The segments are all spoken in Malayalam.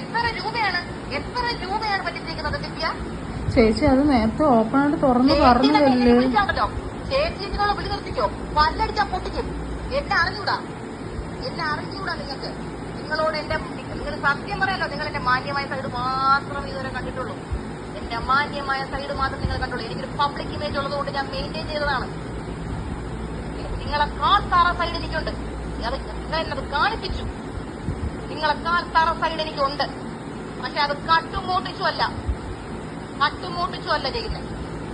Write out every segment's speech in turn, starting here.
എത്ര രൂപയാണ്? എത്ര രൂപയാണ് പറ്റിച്ചിരിക്കുന്നത് ദിവ്യ? ചേച്ചി അത് നേരത്തെ ഓപ്പൺ ആയിട്ട് തുറന്ന് പറഞ്ഞതല്ലേ? വിളിച്ചാണല്ലോ ചേച്ചി നിങ്ങളെ വിളി നിർത്തിക്കോ പല്ലടിച്ചാ പൊട്ടിക്കും. എന്നെ അറിഞ്ഞൂടാ. എന്നെ അറിഞ്ഞൂടാ നിങ്ങൾക്ക്. നിങ്ങളോട് എന്റെ നിങ്ങൾ സത്യം പറയാലോ നിങ്ങൾ എന്റെ മാന്യമായ സൈഡ് മാത്രം ഇതുവരെ കണ്ടിട്ടുള്ളൂ. എന്റെ മാന്യമായ സൈഡ് മാത്രം നിങ്ങൾ കണ്ടുള്ളൂ എനിക്കൊരു പബ്ലിക് ഇമേജ് ഉള്ളതുകൊണ്ട് ഞാൻ മെയിന്റെയിൻ ചെയ്തതാണ്. നിങ്ങളെ കാൽ താറ സൈഡ് എനിക്കുണ്ട് അത് നിങ്ങൾ എന്നത് കാണിപ്പിച്ചു. നിങ്ങളെ കാൽ താറ സൈഡ് എനിക്കുണ്ട്. പക്ഷെ അത് കട്ടുമോട്ടിച്ചു അല്ല കട്ടുമോട്ടിച്ചു അല്ല ചെയ്യുന്നത്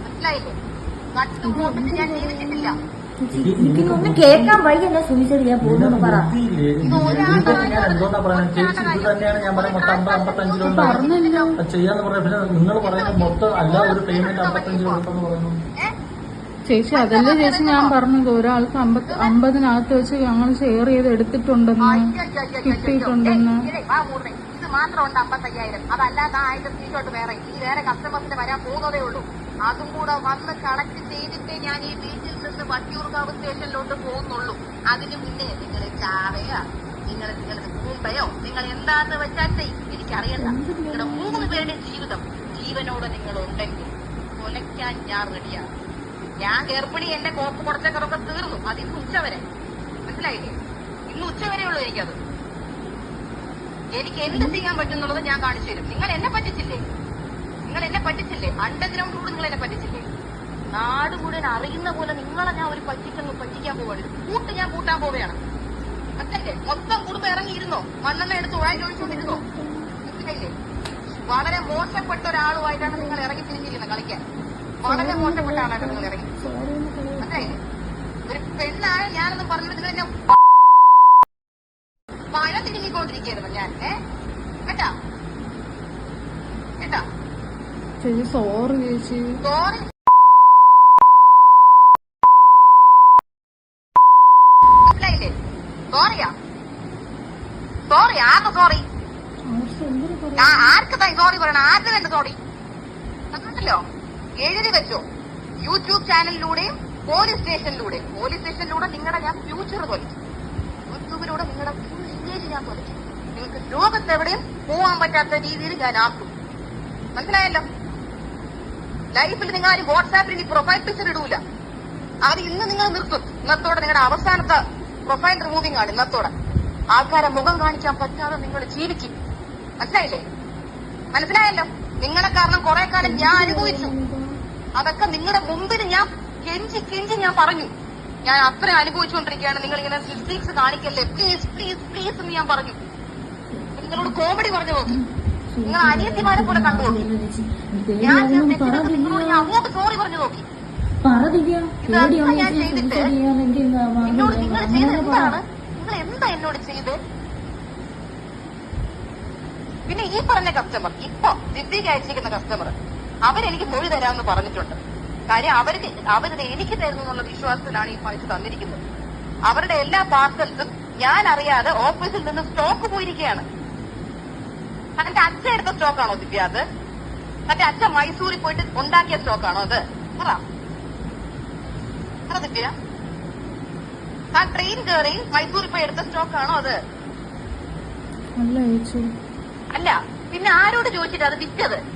മനസ്സിലായില്ലേ? കട്ടുമോട്ടിച്ച് ഞാൻ ജീവിച്ചിട്ടില്ല. എനിക്കൊന്നും കേൾക്കാൻ വയ്യല്ല സുമിച്ചത് ഞാൻ പോകുന്നു പറ. ഇത് ഒരാളുടെ ഞാൻ എന്തുകൊണ്ടാ പറയുന്നത് ചേച്ചി ഇത് തന്നെയാണ് ഞാൻ പറയുന്നത് മൊത്തം അമ്പത് അമ്പത്തഞ്ചിലുണ്ട് പറഞ്ഞല്ലോ ചെയ്യാന്ന് പറഞ്ഞ പിന്നെ നിങ്ങൾ പറയുന്നത് മൊത്തം അല്ല ഒരു പേയ്മെന്റ് അമ്പത്തഞ്ച് കൊടുത്തെന്ന് പറയുന്നു? ചേച്ചി അതല്ലേ ചേച്ചി ഞാൻ പറഞ്ഞത്? ഒരാൾക്ക് അമ്പത് അമ്പതിനകത്ത് വെച്ച് ഞങ്ങൾ ഷെയർ ചെയ്ത് എടുത്തിട്ടുണ്ടെന്ന്. കിട്ടിയിട്ടുണ്ടെന്ന്. ഏയ്, ഇതേ, വാ മൂർന്നേ. ഇത് മാത്രം ഉണ്ട് അമ്പത്തയ്യായിരം. അതല്ലാതെ ആ സ്ക്രീൻഷോട്ട് വേറെ. ഈ വേറെ കസ്റ്റമേഴ്സിന് വരാൻ പോകുന്നതേ ഉള്ളൂ. അതും കൂടെ വന്ന് കണക്ട് ചെയ്തിട്ടേ ഞാൻ ഈ വീട്ടിൽ നിന്ന് വട്ടിയൂർക്കാവ് സ്റ്റേഷനിലോട്ട് പോകുന്നുള്ളൂ. അതിന് മുന്നേ നിങ്ങൾ ചാവയോ? നിങ്ങൾ നിങ്ങളുടെ മുമ്പയോ നിങ്ങൾ എന്താന്ന് വെച്ചാൽ ചെയ്യ്. എനിക്കറിയണ്ട. നിങ്ങളുടെ മൂന്ന് പേരുടെ ജീവിതം ജീവനോട് നിങ്ങൾ ഉണ്ടെങ്കിൽ കൊലയ്ക്കാൻ ഞാൻ റെഡിയാണ് ഞാൻ ഗർഭിണി എന്റെ കോപ്പ് കുറച്ചൊക്കെ തീർന്നു. അത് ഇന്ന് ഉച്ചവരെ. മനസ്സിലായില്ലേ? ഇന്ന് ഉച്ചവരെ ഉള്ളൂ എനിക്കത്. എനിക്ക് എന്ത് ചെയ്യാൻ പറ്റുന്നുള്ളത് ഞാൻ കാണിച്ചു തരും. നിങ്ങൾ എന്നെ പറ്റിച്ചില്ലേ? നിങ്ങൾ എന്നെ പറ്റിച്ചില്ലേ? അണ്ടർഗ്രൗണ്ട് കൂടെ നിങ്ങൾ എന്നെ പറ്റിച്ചില്ലേ? നാട് മുഴുവൻ അറിയുന്ന പോലെ നിങ്ങളെ ഞാൻ ഒരു പറ്റിക്കുന്നു പറ്റിക്കാൻ പോവാണ്. കൂട്ട് ഞാൻ കൂട്ടാൻ പോവുകയാണ്. അച്ഛന്റെ മൊത്തം കുടുംബം ഇറങ്ങിയിരുന്നോ? മണ്ണെണ്ണ എടുത്ത് വായി ചോദിച്ചുകൊണ്ടിരുന്നോ മനസ്സിലായില്ലേ? വളരെ മോശപ്പെട്ട ഒരാളുമായിട്ടാണ് നിങ്ങൾ ഇറങ്ങി തിരിഞ്ഞിരുന്നത് കളിക്കാൻ. വളരെ മോശപ്പെട്ട ആളാണ് നിങ്ങൾ ഇറങ്ങി മനസ്സിലായില്ലേ ഒരു പെണ്ണാണ് ഞാനെന്ന് പറഞ്ഞിട്ട് നിങ്ങൾ എന്നെ മഴ തിരിഞ്ഞിക്കൊണ്ടിരിക്കുകയായിരുന്നു ഞാൻ. ഏ? കേട്ടാ? കേട്ടാ? ചേച്ചി സോറി ചേച്ചി. സോറി മനസ്സിലായില്ലേ? സോറിയാ സോറി ആർക്ക് സോറി ആർക്ക് സോറി പറയണം? ആരുടെ സോറി കണ്ടല്ലോ എഴുതി വെച്ചോ. യൂട്യൂബ് ചാനലിലൂടെയും പോലീസ് സ്റ്റേഷനിലൂടെയും. പോലീസ് സ്റ്റേഷനിലൂടെ നിങ്ങളുടെ ഞാൻ ഫ്യൂച്ചർ തൊലിക്കും യൂട്യൂബിലൂടെ നിങ്ങളുടെ ഇമേജ് ഞാൻ തൊലിക്കും നിങ്ങൾക്ക് ലോകത്തെവിടെയും പോവാൻ പറ്റാത്ത രീതിയിൽ ഞാൻ ആക്കും. മനസ്സിലായല്ലോ? ലൈഫിൽ നിങ്ങൾ ആരും വാട്സാപ്പിൽ ഇനി പ്രൊഫൈൽ പിക്ചർ ഇടൂല. അത് ഇന്ന് നിങ്ങൾ നിർത്തും. ഇന്നത്തോടെ നിങ്ങളുടെ അവസാനത്തെ പ്രൊഫൈൽ റിമൂവിംഗ് ആണ് ഇന്നത്തോടെ. ആൾക്കാരെ മുഖം കാണിക്കാൻ പറ്റാതെ നിങ്ങൾ ജീവിക്കും. മനസ്സിലായില്ലേ? മനസ്സിലായല്ലോ? നിങ്ങളെ കാരണം കുറെ കാലം ഞാൻ അനുഭവിച്ചു. അതൊക്കെ നിങ്ങളുടെ മുമ്പിൽ ഞാൻ കെഞ്ചി കെഞ്ചി ഞാൻ പറഞ്ഞു. ഞാൻ അത്ര അനുഭവിച്ചുകൊണ്ടിരിക്കുകയാണ്. നിങ്ങൾ ഇങ്ങനെ ഫിസിക്സ് കാണിക്കല്ലേ? പ്ലീസ് പ്ലീസ് പ്ലീസ് എന്ന് ഞാൻ പറഞ്ഞു. നിങ്ങളോട് കോമഡി പറഞ്ഞു നോക്കി നിങ്ങൾ അനിയത്തിമാരെ പോലെ കണ്ടു നോക്കി. ഞാൻ നിങ്ങളോട് അങ്ങോട്ട് സോറി പറഞ്ഞു നോക്കി. ഇതൊക്കെ ഞാൻ ചെയ്തിട്ട് എന്നോട് നിങ്ങൾ ചെയ്ത് എന്താണ്? നിങ്ങൾ എന്താ എന്നോട് ചെയ്ത്? പിന്നെ ഈ പറഞ്ഞ കസ്റ്റമർ ഇപ്പൊ ദിവ്യക്ക് അയച്ചിരിക്കുന്ന കസ്റ്റമർ അവരെനിക്ക് തൊഴിൽ തരാമെന്ന് പറഞ്ഞിട്ടുണ്ട്. കാര്യം അവർക്ക് അവരത് എനിക്ക് തരുന്നു എന്നുള്ള വിശ്വാസത്തിലാണ് ഈ പൈസ തന്നിരിക്കുന്നത്. അവരുടെ എല്ലാ പാർസൽസും ഞാൻ അറിയാതെ ഓഫീസിൽ നിന്ന് സ്റ്റോക്ക് പോയിരിക്കുകയാണ്. തന്റെ അച്ഛൻ എടുത്ത സ്റ്റോക്കാണോ ദിവ്യ അത്? തന്റെ അച്ഛൻ മൈസൂരിൽ പോയിട്ട് ഉണ്ടാക്കിയ സ്റ്റോക്കാണോ അത്? പറ. ദിവ്യ. ആ ട്രെയിൻ കയറി മൈസൂരിൽ പോയി എടുത്ത സ്റ്റോക്കാണോ അത്? അല്ല പിന്നെ ആരോട് ചോദിച്ചിട്ട് അത് വിറ്റത്?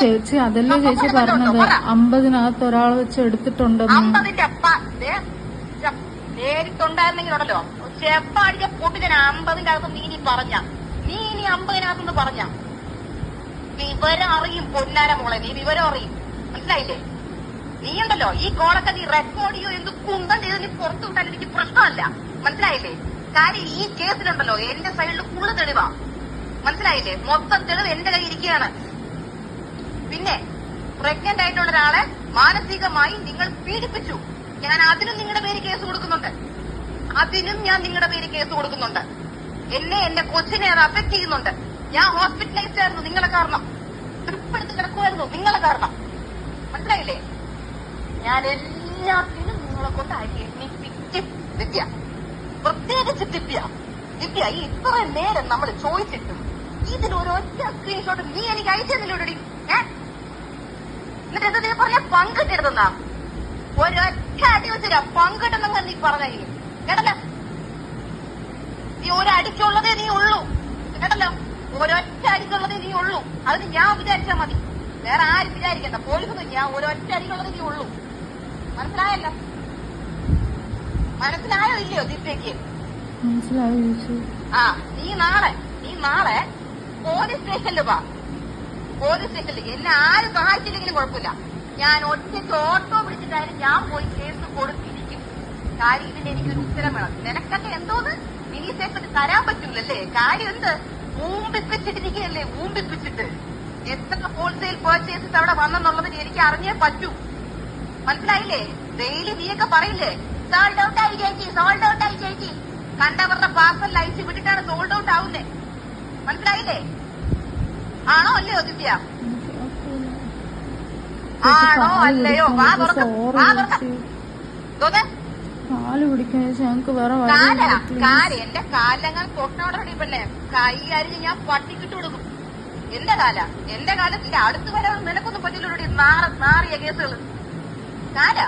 ചേച്ചി അതല്ലേ ചേച്ചി പറഞ്ഞത്? അമ്പതിനകത്ത് ഒരാൾ വെച്ച് എടുത്തിട്ടുണ്ടെന്ന്. അമ്പതിന്റെ അപ്പ ചെപ്പ അടിച്ച അമ്പതിന്റെ അകത്ത് നീ ഇനി പറഞ്ഞ. നീ ഇനി അമ്പതിനകത്തുനിന്ന് പറഞ്ഞ. വിവരം അറിയും പൊന്നാര മോളെ നീ വിവരം അറിയും. മനസ്സിലായില്ലേ? നീ ഉണ്ടല്ലോ ഈ കോളൊക്കെ നീ റെക്കോർഡ് ചെയ്യോ എന്ത് കുന്തം ചെയ്ത് നീ പുറത്തു വിട്ടാൽ എനിക്ക് പ്രശ്നമല്ല. മനസ്സിലായില്ലേ? കാര്യം ഈ കേസിലുണ്ടല്ലോ എന്റെ സൈഡിൽ ഫുള്ള് തെളിവാ. മനസ്സിലായില്ലേ? മൊത്തം തെളിവ് എന്റെ കയ്യിൽ ഇരിക്കുകയാണ്. പിന്നെ പ്രഗ്നന്റ് ആയിട്ടുള്ള ഒരാളെ മാനസികമായി നിങ്ങൾ പീഡിപ്പിച്ചു. ഞാൻ അതിനും നിങ്ങളുടെ പേര് കേസ് കൊടുക്കുന്നുണ്ട്. അതിനും ഞാൻ നിങ്ങളുടെ പേര് കേസ് കൊടുക്കുന്നുണ്ട്. എന്നെ എന്റെ കൊച്ചിനെ അത് അഫക്ട് ചെയ്യുന്നുണ്ട്. ഞാൻ ഹോസ്പിറ്റലൈസ്ഡ് ആയിരുന്നു നിങ്ങളെ കാരണം. ട്രിപ്പ് എടുത്ത് കിടക്കുമായിരുന്നു നിങ്ങളെ കാരണം. മനസ്സിലായില്ലേ? ഞാൻ എല്ലാത്തിനും നിങ്ങളെ കൊണ്ട് അരി എണ്ണിപ്പിച്ച് ദിവ്യ. പ്രത്യേകിച്ച് ദിവ്യ. ദിവ്യ ഈ ഇത്ര നേരം നമ്മൾ ചോദിച്ചിട്ടും ഇതിലൊരൊറ്റ സ്ക്രീൻഷോട്ട് നീ എനിക്ക് അയച്ചു തന്നില്ലോടി ഏ എന്നിട്ട് എന്താ നീ പറഞ്ഞ പങ്കിട്ടിരുന്നാ ഒരൊറ്റ അടി വെച്ചില്ല പങ്കിട്ടെന്നങ്ങ് നീ പറഞ്ഞു കേട്ടല്ലോ? നീ ഒരടിക്കുള്ളതേ നീ ഉള്ളൂ. കേട്ടല്ലോ? ഒരൊറ്റ അടിക്കുള്ളതേ നീ ഉള്ളൂ. അതിന് ഞാൻ വിചാരിച്ചാ മതി. വേറെ ആരും വിചാരിക്കണ്ട. പോലീസൊന്നും ഞാൻ ഒരൊറ്റ അടിക്കുള്ളതേ നീ ഉള്ളൂ. മനസ്സിലായല്ലോ? മനസ്സിലായോ ഇല്ലയോ ദിവ്യക്ക് മനസ്സിലായോ ആ നീ നാളെ നീ നാളെ പോലീസ് സ്റ്റേഷനിൽ വാ. പോലീസ് എന്നെ ആരും സഹായിച്ചില്ലെങ്കിലും കുഴപ്പമില്ല. ഞാൻ ഒറ്റയ്ക്ക് ഓട്ടോ പിടിച്ചിട്ടായാലും ഞാൻ പോയി കേസ് കൊടുത്തിരിക്കും കാര്യം ഇതിന് എനിക്കൊരു ഉത്തരം വേണം. നിനക്കൊക്കെ എന്തോന്ന്? നീ സ്റ്റേഷനിൽ തരാൻ പറ്റൂലല്ലേ? കാര്യം എന്ത്? ഊമ്പിപ്പിച്ചിട്ടിരിക്കുകയല്ലേ ഊമ്പിപ്പിച്ചിട്ട് എത്ര ഹോൾസെയിൽ പർച്ചേസസ് അവിടെ വന്നെന്നുള്ളതിന് എനിക്ക് അറിഞ്ഞേ പറ്റൂ. മനസ്സിലായില്ലേ? ഡെയിലി നീയൊക്കെ പറയില്ലേ? സോൾഡ് ഔട്ട് ആയി ചേച്ചി സോൾഡ് ഔട്ട് ആയി ചേച്ചി. കണ്ടവരുടെ പാർസൽ അയച്ചു വിട്ടിട്ടാണ് സോൾഡ് ഔട്ട് ആവുന്നേ. മനസ്സിലായില്ലേ? ആണോ അല്ലയോ ദിവ്യ. ആണോ അല്ലയോ? വാ തുറക്ക വാ തുറക്ക. കാൽ ഞങ്ങക്ക് വേറെ കാല കാൽ എന്റെ കാലങ്ങൾ പൊട്ടോടിപ്പല്ലേ കൈ അരിഞ്ഞ് ഞാൻ പട്ടിക്കിട്ട് കൊടുക്കും. എന്റെ കാല എന്റെ കാലത്തിന്റെ അടുത്ത് വരെ നിനക്കൊന്നും പറ്റില്ല നാറിയ കേസുകൾ കാല.